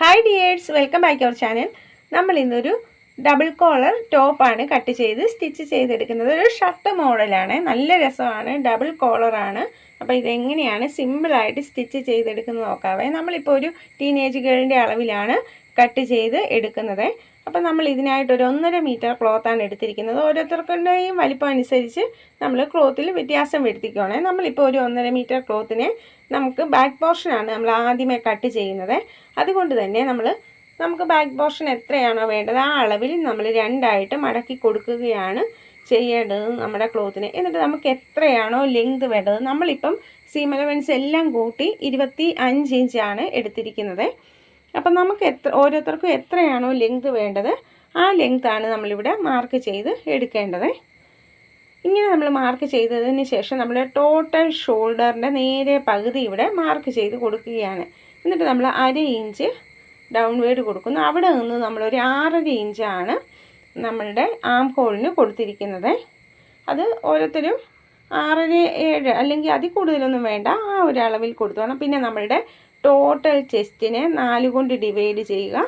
Hi dears welcome back our channel നമ്മൾ ഇന്നൊരു double collar ടോപ്പാണ് കട്ട് ചെയ്ത് സ്റ്റിച്ച് ചെയ്തെടുക്കുന്നത്. ഒരു ഷർട്ട് മോഡലാണ് നല്ല രസമാണ്. ഡബിൾ കോളറാണ് അപ്പോൾ ഇതെങ്ങനെയാണ് സിമ്പിളായിട്ട് സ്റ്റിച്ച് ചെയ്തെടുക്കുന്നത് നോക്കാവേ. നമ്മളിപ്പോൾ ഒരു ടീനേജ് ഗേളിന്റെ അളവിലാണ് കട്ട് ചെയ്ത് എടുക്കുന്നത്. അപ്പോൾ നമ്മൾ ഇതിനായിട്ട് ഒരു ഒന്നര മീറ്റർ ക്ലോത്താണ് എടുത്തിരിക്കുന്നത്. ഓരോരുത്തർക്കുടെയും വലിപ്പം അനുസരിച്ച് നമ്മൾ ക്ലോത്തിൽ വ്യത്യാസം വരുത്തിക്കുകയാണ് നമ്മളിപ്പോൾ ഒരു ഒന്നര മീറ്റർ ക്ലോത്തിനെ നമുക്ക് ബാക്ക് പോർഷനാണ് നമ്മൾ ആദ്യമേ കട്ട് ചെയ്യുന്നത്. അതുകൊണ്ട് തന്നെ നമ്മൾ നമുക്ക് ബാക്ക് പോർഷൻ എത്രയാണോ വേണ്ടത് ആ അളവിൽ നമ്മൾ രണ്ടായിട്ട് മടക്കി കൊടുക്കുകയാണ് ചെയ്യേണ്ടത് നമ്മുടെ ക്ലോത്തിന്. എന്നിട്ട് നമുക്ക് എത്രയാണോ ലെങ്ത് വേണ്ടത് നമ്മളിപ്പം സീം അലവൻസ് എല്ലാം കൂട്ടി ഇരുപത്തി അഞ്ച് ഇഞ്ചാണ് എടുത്തിരിക്കുന്നത്. അപ്പം നമുക്ക് എത്ര ഓരോരുത്തർക്കും എത്രയാണോ ലെങ്ത് വേണ്ടത് ആ ലെങ്താണ് നമ്മളിവിടെ മാർക്ക് ചെയ്ത് എടുക്കേണ്ടത്. ഇങ്ങനെ നമ്മൾ മാർക്ക് ചെയ്തതിന് ശേഷം നമ്മൾ ടോട്ടൽ ഷോൾഡറിന്റെ നേരെ പകുതി ഇവിടെ മാർക്ക് ചെയ്ത് കൊടുക്കുകയാണ്. എന്നിട്ട് നമ്മൾ അര ഇഞ്ച് ഡൗൺ വേഡ് കൊടുക്കുന്നു. അവിടെ നിന്ന് നമ്മളൊരു ആറര ഇഞ്ചാണ് നമ്മളുടെ ആം ഹോളിന് കൊടുത്തിരിക്കുന്നത്. അത് ഓരോരുത്തരും ആറര ഏഴ് അല്ലെങ്കിൽ അതിൽ കൂടുതലൊന്നും വേണ്ട ആ ഒരു അളവിൽ കൊടുത്തോണം പിന്നെ നമ്മളുടെ ടോട്ടൽ ചെസ്റ്റിനെ നാല് കൊണ്ട് ഡിവൈഡ് ചെയ്യുക.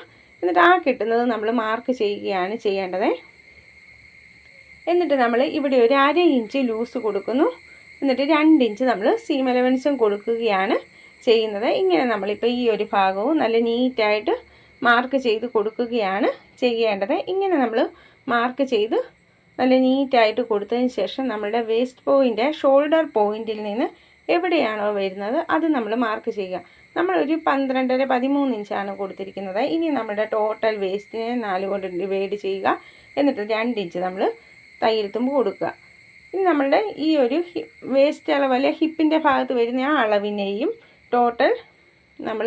എന്നിട്ട് ആ കിട്ടുന്നത് നമ്മൾ മാർക്ക് ചെയ്യുകയാണ് ചെയ്യേണ്ടത്. എന്നിട്ട് നമ്മൾ ഇവിടെ ഒരു അര ഇഞ്ച് ലൂസ് കൊടുക്കുന്നു. എന്നിട്ട് രണ്ട് ഇഞ്ച് നമ്മൾ സീം എലവൻസും കൊടുക്കുകയാണ് ചെയ്യുന്നത്. ഇങ്ങനെ നമ്മളിപ്പോൾ ഈ ഒരു ഭാഗവും നല്ല നീറ്റായിട്ട് മാർക്ക് ചെയ്ത് കൊടുക്കുകയാണ് ചെയ്യേണ്ടത്. ഇങ്ങനെ നമ്മൾ മാർക്ക് ചെയ്ത് നല്ല നീറ്റായിട്ട് കൊടുത്തതിന് ശേഷം നമ്മുടെ വേസ്റ്റ് പോയിന്റ് ഷോൾഡർ പോയിന്റിൽ നിന്ന് എവിടെയാണോ വരുന്നത് അത് നമ്മൾ മാർക്ക് ചെയ്യുക. നമ്മളൊരു പന്ത്രണ്ടര പതിമൂന്ന് ഇഞ്ചാണ് കൊടുത്തിരിക്കുന്നത്. ഇനി നമ്മുടെ ടോട്ടൽ വേസ്റ്റിനെ നാല് കൊണ്ട് ഡിവൈഡ് ചെയ്യുക. എന്നിട്ട് രണ്ട് ഇഞ്ച് നമ്മൾ തയ്യൽ തുമ്പ് കൊടുക്കുക. ഇനി നമ്മളുടെ ഈ ഒരു വേസ്റ്റ് അളവല്ല ഹിപ്പിന്റെ ഭാഗത്ത് വരുന്ന ആ അളവിനെയും ടോട്ടൽ നമ്മൾ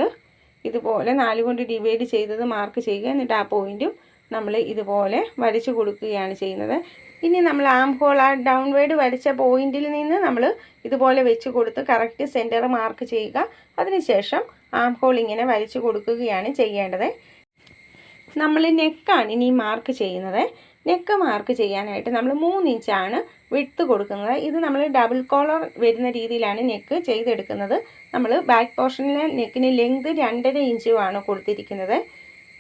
ഇതുപോലെ നാല് കൊണ്ട് ഡിവൈഡ് ചെയ്തത് മാർക്ക് ചെയ്യുക. എന്നിട്ട് ആ പോയിന്റും നമ്മൾ ഇതുപോലെ വരച്ചു കൊടുക്കുകയാണ് ചെയ്യുന്നത്. ഇനി നമ്മൾ ആം ഹോൾ ആ ഡൗൺവേഡ് വരച്ച പോയിന്റിൽ നിന്ന് നമ്മൾ ഇതുപോലെ വെച്ച് കൊടുത്ത് കറക്റ്റ് സെന്റർ മാർക്ക് ചെയ്യുക. അതിനുശേഷം ആം ഹോൾ ഇങ്ങനെ വരച്ചു കൊടുക്കുകയാണ് ചെയ്യേണ്ടത്. നമ്മൾ നെക്കാണ് ഇനി മാർക്ക് ചെയ്യുന്നത്. നെക്ക് മാർക്ക് ചെയ്യാനായിട്ട് നമ്മൾ മൂന്ന് ഇഞ്ചാണ് വിട്ട് കൊടുക്കുന്നത്. ഇത് നമ്മൾ ഡബിൾ കോളർ വരുന്ന രീതിയിലാണ് നെക്ക് ചെയ്തെടുക്കുന്നത്. നമ്മൾ ബാക്ക് പോർഷനിലെ നെക്കിന് ലെങ്ത് രണ്ടര ഇഞ്ചുമാണ് കൊടുത്തിരിക്കുന്നത്.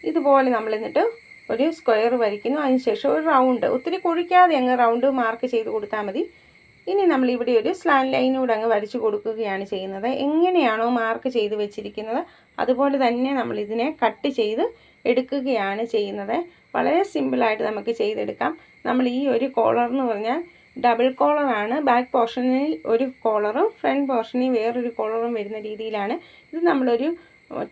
ഇതുപോലെ നമ്മൾ എന്നിട്ട് ഒരു സ്ക്വയർ വരയ്ക്കുന്നു. അതിനുശേഷം ഒരു റൗണ്ട് ഒത്തിരി കുഴിക്കാതെ അങ്ങ് റൗണ്ട് മാർക്ക് ചെയ്ത് കൊടുത്താൽ മതി. ഇനി നമ്മൾ ഇവിടെ ഒരു സ്ലാൻ ലൈനൂടെ അങ്ങ് വരച്ചു കൊടുക്കുകയാണ് ചെയ്യുന്നത്. എങ്ങനെയാണോ മാർക്ക് ചെയ്ത് വെച്ചിരിക്കുന്നത്? അതുപോലെ തന്നെ നമ്മൾ ഇതിനെ കട്ട് ചെയ്ത് എടുക്കുകയാണ് ചെയ്യുന്നത്. വളരെ സിമ്പിളായിട്ട് നമുക്ക് ചെയ്തെടുക്കാം. നമ്മൾ ഈ ഒരു കോളർ എന്ന് പറഞ്ഞാൽ ഡബിൾ കോളറാണ് ബാക്ക് പോർഷനിൽ ഒരു കോളറും ഫ്രണ്ട് പോർഷനിൽ വേറൊരു കോളറും വരുന്ന രീതിയിലാണ്. ഇത് നമ്മളൊരു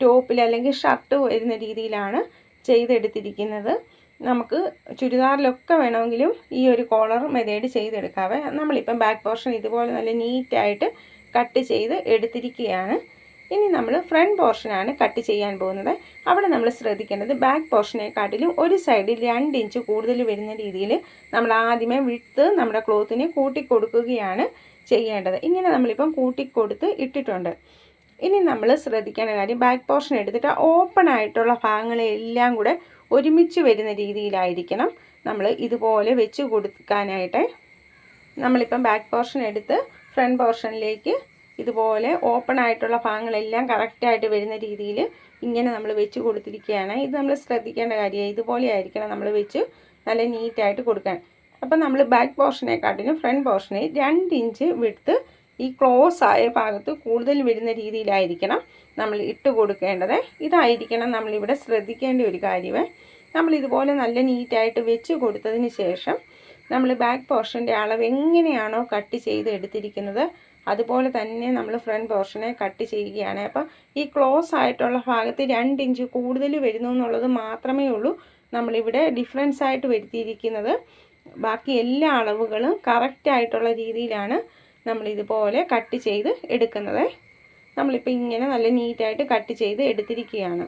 ടോപ്പിൽ അല്ലെങ്കിൽ ഷർട്ട് വരുന്ന രീതിയിലാണ് ചെയ്തെടുത്തിരിക്കുന്നത് നമുക്ക് ചുരിദാറിലൊക്കെ വേണമെങ്കിലും ഈ ഒരു കോളർ മെതേഡ് ചെയ്തെടുക്കാവേ. നമ്മളിപ്പം ബാക്ക് പോർഷൻ ഇതുപോലെ നല്ല നീറ്റായിട്ട് കട്ട് ചെയ്ത് എടുത്തിരിക്കുകയാണ്. ഇനി നമ്മൾ ഫ്രണ്ട് പോർഷനാണ് കട്ട് ചെയ്യാൻ പോകുന്നത്. അവിടെ നമ്മൾ ശ്രദ്ധിക്കേണ്ടത് ബാക്ക് പോർഷനെക്കാട്ടിലും ഒരു സൈഡിൽ രണ്ട് ഇഞ്ച് കൂടുതൽ വരുന്ന രീതിയിൽ നമ്മൾ ആദ്യമേ വിട്ട് നമ്മുടെ ക്ലോത്തിനെ കൂട്ടിക്കൊടുക്കുകയാണ് ചെയ്യേണ്ടത്. ഇങ്ങനെ നമ്മളിപ്പം കൂട്ടിക്കൊടുത്ത് ഇട്ടിട്ടുണ്ട്. ഇനി നമ്മൾ ശ്രദ്ധിക്കേണ്ട കാര്യം ബാക്ക് പോർഷൻ എടുത്തിട്ട് ഓപ്പൺ ആയിട്ടുള്ള ഭാഗങ്ങളെല്ലാം കൂടെ ഒരുമിച്ച് വരുന്ന രീതിയിലായിരിക്കണം നമ്മൾ ഇതുപോലെ വെച്ച് കൊടുക്കാനായിട്ട്. നമ്മളിപ്പം ബാക്ക് പോർഷൻ എടുത്ത് ഫ്രണ്ട് പോർഷനിലേക്ക് ഇതുപോലെ ഓപ്പൺ ആയിട്ടുള്ള ഭാഗങ്ങളെല്ലാം കറക്റ്റായിട്ട് വരുന്ന രീതിയിൽ ഇങ്ങനെ നമ്മൾ വെച്ച് കൊടുത്തിരിക്കുകയാണ്. ഇത് നമ്മൾ ശ്രദ്ധിക്കേണ്ട കാര്യമാണ് ഇതുപോലെ ആയിരിക്കണം നമ്മൾ വെച്ച് നല്ല നീറ്റായിട്ട് കൊടുക്കാൻ. അപ്പം നമ്മൾ ബാക്ക് പോർഷനെക്കാട്ടിലും ഫ്രണ്ട് പോർഷനെ രണ്ട് ഇഞ്ച് വിട്ട് ഈ ക്ലോസ് ആയ ഭാഗത്ത് കൂടുതൽ വരുന്ന രീതിയിലായിരിക്കണം നമ്മൾ ഇട്ട് കൊടുക്കേണ്ടത്. ഇതായിരിക്കണം നമ്മളിവിടെ ശ്രദ്ധിക്കേണ്ട ഒരു കാര്യമേ. നമ്മൾ ഇതുപോലെ നല്ല നീറ്റായിട്ട് വെച്ച് കൊടുത്തതിന് ശേഷം നമ്മൾ ബാക്ക് പോർഷന്റെ അളവ് എങ്ങനെയാണോ കട്ട് ചെയ്ത് എടുത്തിരിക്കുന്നത് അതുപോലെ തന്നെ നമ്മൾ ഫ്രണ്ട് പോർഷനെ കട്ട് ചെയ്യുകയാണ്. അപ്പം ഈ ക്ലോസ് ആയിട്ടുള്ള ഭാഗത്ത് രണ്ട് ഇഞ്ച് കൂടുതൽ വരുന്നു എന്നുള്ളത് മാത്രമേ ഉള്ളൂ നമ്മളിവിടെ ഡിഫറൻസ് ആയിട്ട് വരുത്തിയിരിക്കുന്നത്. ബാക്കി എല്ലാ അളവുകളും കറക്റ്റായിട്ടുള്ള രീതിയിലാണ് നമ്മൾ ഇതുപോലെ കട്ട് ചെയ്ത് എടുക്കുന്നത്. നമ്മളിപ്പോൾ ഇങ്ങനെ നല്ല നീറ്റായിട്ട് കട്ട് ചെയ്ത് എടുത്തിരിക്കുകയാണ്.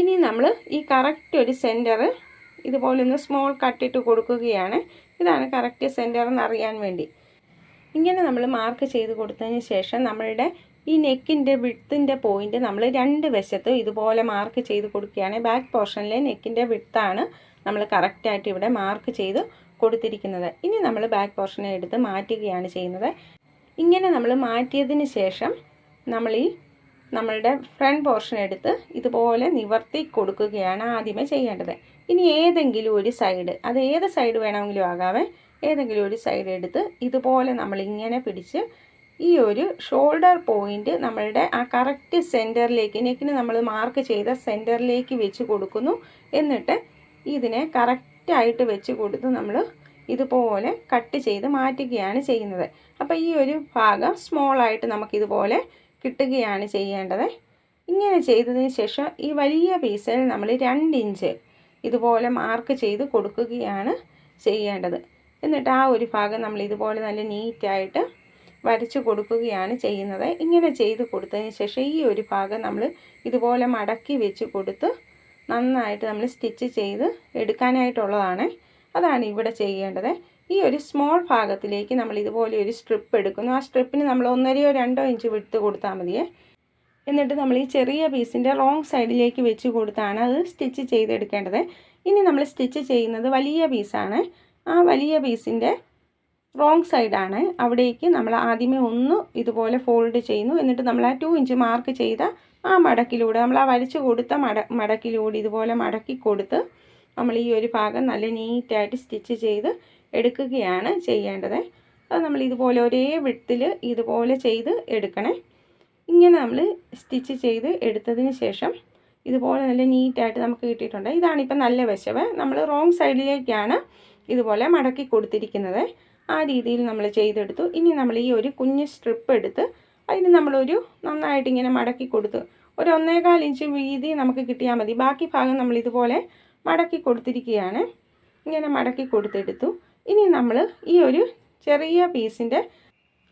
ഇനി നമ്മൾ ഈ കറക്റ്റ് ഒരു സെന്റർ ഇതുപോലെ ഒന്ന് സ്മോൾ കട്ടിട്ട് കൊടുക്കുകയാണ്. ഇതാണ് കറക്റ്റ് സെന്റർ എന്നറിയാൻ വേണ്ടി. ഇങ്ങനെ നമ്മൾ മാർക്ക് ചെയ്ത് കൊടുത്തതിന് ശേഷം നമ്മളുടെ ഈ നെക്കിന്റെ വിത്തിന്റെ പോയിന്റ് നമ്മൾ രണ്ട് വശത്തും ഇതുപോലെ മാർക്ക് ചെയ്ത് കൊടുക്കുകയാണ്. ബാക്ക് പോർഷനിലെ നെക്കിന്റെ വിത്താണ് നമ്മൾ കറക്റ്റായിട്ട് ഇവിടെ മാർക്ക് ചെയ്ത് കൊടുത്തിരിക്കുന്നത്. ഇനി നമ്മൾ ബാക്ക് പോർഷനെ എടുത്ത് മാറ്റുകയാണ് ചെയ്യുന്നത്. ഇങ്ങനെ നമ്മൾ മാറ്റിയതിന് ശേഷം നമ്മൾ ഈ നമ്മളുടെ ഫ്രണ്ട് പോർഷൻ എടുത്ത് ഇതുപോലെ നിവർത്തി കൊടുക്കുകയാണ് ആദ്യമേ ചെയ്യേണ്ടത്. ഇനി ഏതെങ്കിലും ഒരു സൈഡ് അത് ഏത് സൈഡ് വേണമെങ്കിലും ആകാവേ ഏതെങ്കിലും ഒരു സൈഡ് എടുത്ത് ഇതുപോലെ നമ്മൾ ഇങ്ങനെ പിടിച്ച് ഈ ഒരു ഷോൾഡർ പോയിന്റ് നമ്മളുടെ ആ കറക്റ്റ് സെന്ററിലേക്ക് നെക്കിന് നമ്മൾ മാർക്ക് ചെയ്ത സെന്ററിലേക്ക് വെച്ച് കൊടുക്കുന്നു. എന്നിട്ട് ഇതിനെ കറക്റ്റായിട്ട് വെച്ച് കൊടുത്ത് നമ്മൾ ഇതുപോലെ കട്ട് ചെയ്ത് മാറ്റുകയാണ് ചെയ്യുന്നത്. അപ്പോൾ ഈ ഒരു ഭാഗം സ്മോളായിട്ട് നമുക്കിതുപോലെ കിട്ടുകയാണ് ചെയ്യേണ്ടത്. ഇങ്ങനെ ചെയ്തതിന് ശേഷം ഈ വലിയ പീസിൽ നമ്മൾ രണ്ട് ഇഞ്ച് ഇതുപോലെ മാർക്ക് ചെയ്ത് കൊടുക്കുകയാണ് ചെയ്യേണ്ടത്. എന്നിട്ട് ആ ഒരു ഭാഗം നമ്മൾ ഇതുപോലെ നല്ല നീറ്റായിട്ട് വരച്ച് കൊടുക്കുകയാണ് ചെയ്യുന്നത്. ഇങ്ങനെ ചെയ്ത് കൊടുത്തതിന് ശേഷം ഈ ഒരു ഭാഗം നമ്മൾ ഇതുപോലെ മടക്കി വെച്ച് കൊടുത്ത് നന്നായിട്ട് നമ്മൾ സ്റ്റിച്ച് ചെയ്ത് എടുക്കാനായിട്ടുള്ളതാണ്. അതാണ് ഇവിടെ ചെയ്യേണ്ടത്. ഈ ഒരു സ്മോൾ ഭാഗത്തിലേക്ക് നമ്മൾ ഇതുപോലെ ഒരു സ്ട്രിപ്പ് എടുക്കുന്നു. ആ സ്ട്രിപ്പിന് നമ്മൾ ഒന്നരയോ രണ്ടോ ഇഞ്ച് വിട്ട് കൊടുത്താൽ മതിയേ എന്നിട്ട് നമ്മൾ ഈ ചെറിയ പീസിന്റെ റോങ് സൈഡിലേക്ക് വെച്ച് കൊടുത്താണ് അത് സ്റ്റിച്ച് ചെയ്തെടുക്കേണ്ടത്. ഇനി നമ്മൾ സ്റ്റിച്ച് ചെയ്യുന്നത് വലിയ പീസാണ് ആ വലിയ പീസിന്റെ റോങ് സൈഡാണ് അവിടേക്ക് നമ്മൾ ആദ്യമേ ഒന്ന് ഇതുപോലെ ഫോൾഡ് ചെയ്യുന്നു. എന്നിട്ട് നമ്മൾ ആ ടു ഇഞ്ച് മാർക്ക് ചെയ്ത ആ മടക്കിലൂടെ നമ്മൾ ആ വലിച്ചു കൊടുത്ത മട മടക്കിലൂടെ ഇതുപോലെ മടക്കി കൊടുത്ത് നമ്മൾ ഈ ഒരു ഭാഗം നല്ല നീറ്റായിട്ട് സ്റ്റിച്ച് ചെയ്ത് എടുക്കുകയാണ് ചെയ്യേണ്ടത്. അത് നമ്മൾ ഇതുപോലെ ഒരേ വിട്ടിൽ ഇതുപോലെ ചെയ്ത് എടുക്കണേ. ഇങ്ങനെ നമ്മൾ സ്റ്റിച്ച് ചെയ്ത് എടുത്തതിന് ശേഷം ഇതുപോലെ നല്ല നീറ്റായിട്ട് നമുക്ക് കിട്ടിയിട്ടുണ്ട്. ഇതാണിപ്പോൾ നല്ല വശവ്. നമ്മൾ റോങ് സൈഡിലേക്കാണ് ഇതുപോലെ മടക്കി കൊടുത്തിരിക്കുന്നത്. ആ രീതിയിൽ നമ്മൾ ചെയ്തെടുത്തു. ഇനി നമ്മൾ ഈ ഒരു കുഞ്ഞ് സ്ട്രിപ്പ് എടുത്ത് അതിന് നമ്മളൊരു നന്നായിട്ട് ഇങ്ങനെ മടക്കി കൊടുത്ത് ഒരു ഒന്നേകാൽ ഇഞ്ച് വീതി നമുക്ക് കിട്ടിയാൽ മതി. ബാക്കി ഭാഗം നമ്മൾ ഇതുപോലെ മടക്കി കൊടുത്തിരിക്കുകയാണ്. ഇങ്ങനെ മടക്കി കൊടുത്തെടുത്തു. ഇനി നമ്മൾ ഈ ഒരു ചെറിയ പീസിന്റെ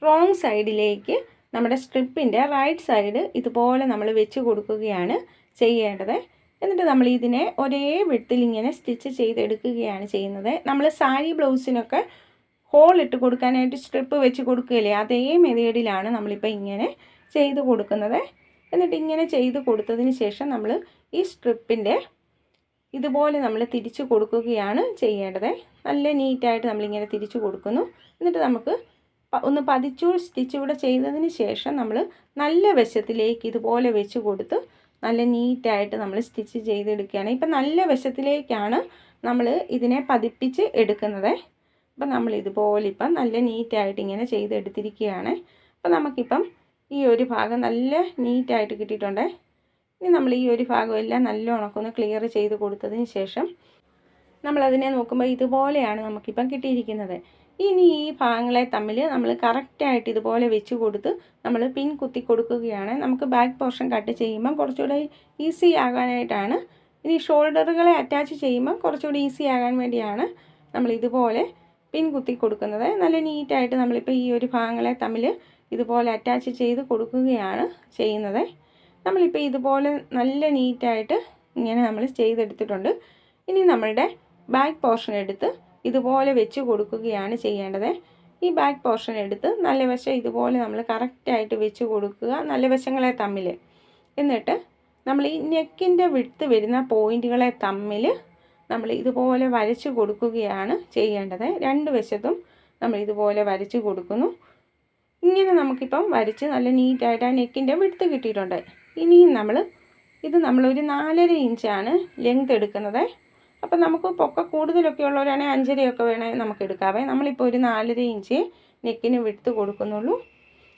റോങ് സൈഡിലേക്ക് നമ്മുടെ സ്ട്രിപ്പിന്റെ റൈറ്റ് സൈഡ് ഇതുപോലെ നമ്മൾ വെച്ച് കൊടുക്കുകയാണ് ചെയ്യേണ്ടത്. എന്നിട്ട് നമ്മൾ ഇതിനെ ഒരേ വിട്ടിൽ ഇങ്ങനെ സ്റ്റിച്ച് ചെയ്തെടുക്കുകയാണ് ചെയ്യുന്നത്. നമ്മൾ സാരി ബ്ലൗസിനൊക്കെ ഹോൾ ഇട്ട് കൊടുക്കാനായിട്ട് സ്ട്രിപ്പ് വെച്ച് കൊടുക്കുകയില്ലേ? അതേ മെതേഡിലാണ് നമ്മളിപ്പോൾ ഇങ്ങനെ ചെയ്ത് കൊടുക്കുന്നത്. എന്നിട്ട് ഇങ്ങനെ ചെയ്ത് കൊടുത്തതിന് ശേഷം നമ്മൾ ഈ സ്ട്രിപ്പിന്റെ ഇതുപോലെ നമ്മൾ തിരിച്ചു കൊടുക്കുകയാണ് ചെയ്യേണ്ടത്. നല്ല നീറ്റായിട്ട് നമ്മളിങ്ങനെ തിരിച്ചു കൊടുക്കുന്നു. എന്നിട്ട് നമുക്ക് ഒന്ന് പതിച്ചു സ്റ്റിച്ച് കൂടെ ചെയ്തതിന് ശേഷം നമ്മൾ നല്ല വശത്തിലേക്ക് ഇതുപോലെ വെച്ച് കൊടുത്ത് നല്ല നീറ്റായിട്ട് നമ്മൾ സ്റ്റിച്ച് ചെയ്തെടുക്കുകയാണ്. ഇപ്പം നല്ല വശത്തിലേക്കാണ് നമ്മൾ ഇതിനെ പതിപ്പിച്ച് എടുക്കുന്നത്. അപ്പം നമ്മൾ ഇതുപോലെ ഇപ്പം നല്ല നീറ്റായിട്ട് ഇങ്ങനെ ചെയ്തെടുത്തിരിക്കുകയാണ്. അപ്പം നമുക്കിപ്പം ഈ ഒരു ഭാഗം നല്ല നീറ്റായിട്ട് കിട്ടിയിട്ടുണ്ട്. ഇനി നമ്മൾ ഈ ഒരു ഭാഗം എല്ലാം നല്ല ഉണക്കൊന്ന് ക്ലിയർ ചെയ്ത് കൊടുത്തതിന് ശേഷം നമ്മളതിനെ നോക്കുമ്പോൾ ഇതുപോലെയാണ് നമുക്കിപ്പം കിട്ടിയിരിക്കുന്നത്. ഇനി ഈ ഭാഗങ്ങളെ തമ്മിൽ നമ്മൾ കറക്റ്റായിട്ട് ഇതുപോലെ വെച്ച് കൊടുത്ത് നമ്മൾ പിൻ കുത്തി കൊടുക്കുകയാണ്. നമുക്ക് ബാക്ക് പോർഷൻ കട്ട് ചെയ്യുമ്പം കുറച്ചുകൂടെ ഈസി ആകാനായിട്ടാണ്. ഇനി ഷോൾഡറുകളെ അറ്റാച്ച് ചെയ്യുമ്പം കുറച്ചുകൂടി ഈസി ആകാൻ വേണ്ടിയാണ് നമ്മൾ ഇതുപോലെ പിൻ കുത്തി കൊടുക്കുന്നത്. നല്ല നീറ്റായിട്ട് നമ്മളിപ്പോൾ ഈ ഒരു ഭാഗങ്ങളെ തമ്മിൽ ഇതുപോലെ അറ്റാച്ച് ചെയ്ത് കൊടുക്കുകയാണ് ചെയ്യുന്നത്. നമ്മളിപ്പോൾ ഇതുപോലെ നല്ല നീറ്റായിട്ട് ഇങ്ങനെ നമ്മൾ ചെയ്തെടുത്തിട്ടുണ്ട്. ഇനി നമ്മളുടെ ബാക്ക് പോർഷൻ എടുത്ത് ഇതുപോലെ വെച്ച് കൊടുക്കുകയാണ് ചെയ്യേണ്ടത്. ഈ ബാക്ക് പോർഷൻ എടുത്ത് നല്ല വശം ഇതുപോലെ നമ്മൾ കറക്റ്റായിട്ട് വെച്ച് കൊടുക്കുക നല്ല വശങ്ങളെ തമ്മിൽ എന്നിട്ട് നമ്മൾ ഈ നെക്കിന്റെ വിടുത്ത് വരുന്ന പോയിന്റുകളെ തമ്മിൽ നമ്മൾ ഇതുപോലെ വരച്ച് കൊടുക്കുകയാണ് ചെയ്യേണ്ടത്. രണ്ട് വശത്തും നമ്മൾ ഇതുപോലെ വരച്ച് കൊടുക്കുന്നു. ഇങ്ങനെ നമുക്കിപ്പം വരച്ച് നല്ല നീറ്റായിട്ട് ആ നെക്കിന്റെ വിടുത്ത് കിട്ടിയിട്ടുണ്ട്. ഇനിയും നമ്മൾ ഇത് നമ്മളൊരു നാലര ഇഞ്ചാണ് ലെങ്ത് എടുക്കുന്നത്. അപ്പം നമുക്ക് പൊക്ക കൂടുതലൊക്കെ ഉള്ളവരാണെങ്കിൽ അഞ്ചരയൊക്കെ വേണമെങ്കിൽ നമുക്ക് എടുക്കാവേ. നമ്മളിപ്പോൾ ഒരു നാലര ഇഞ്ച് നെക്കിന് വിടുത്ത് കൊടുക്കുന്നുള്ളൂ.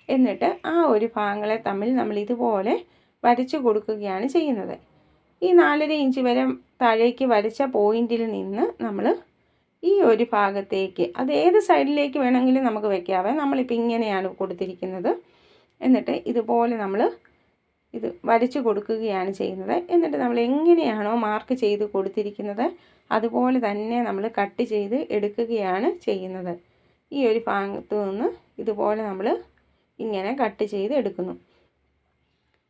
എന്നിട്ട് ആ ഒരു ഭാഗങ്ങളെ തമ്മിൽ നമ്മൾ ഇതുപോലെ വരച്ച് കൊടുക്കുകയാണ് ചെയ്യുന്നത്. ഈ നാലര ഇഞ്ച് വരെ താഴേക്ക് വരച്ച പോയിന്റിൽ നിന്ന് നമ്മൾ ഈ ഒരു ഭാഗത്തേക്ക് അത് ഏത് സൈഡിലേക്ക് വേണമെങ്കിലും നമുക്ക് വെക്കാവേ. നമ്മളിപ്പോൾ ഇങ്ങനെയാണ് കൊടുത്തിരിക്കുന്നത്. എന്നിട്ട് ഇതുപോലെ നമ്മൾ ഇത് വരച്ച് കൊടുക്കുകയാണ് ചെയ്യുന്നത്. എന്നിട്ട് നമ്മൾ എങ്ങനെയാണോ മാർക്ക് ചെയ്ത് കൊടുത്തിരിക്കുന്നത് അതുപോലെ തന്നെ നമ്മൾ കട്ട് ചെയ്ത് എടുക്കുകയാണ് ചെയ്യുന്നത്. ഈ ഒരു ഭാഗത്തു നിന്ന് ഇതുപോലെ നമ്മൾ ഇങ്ങനെ കട്ട് ചെയ്ത് എടുക്കുന്നു.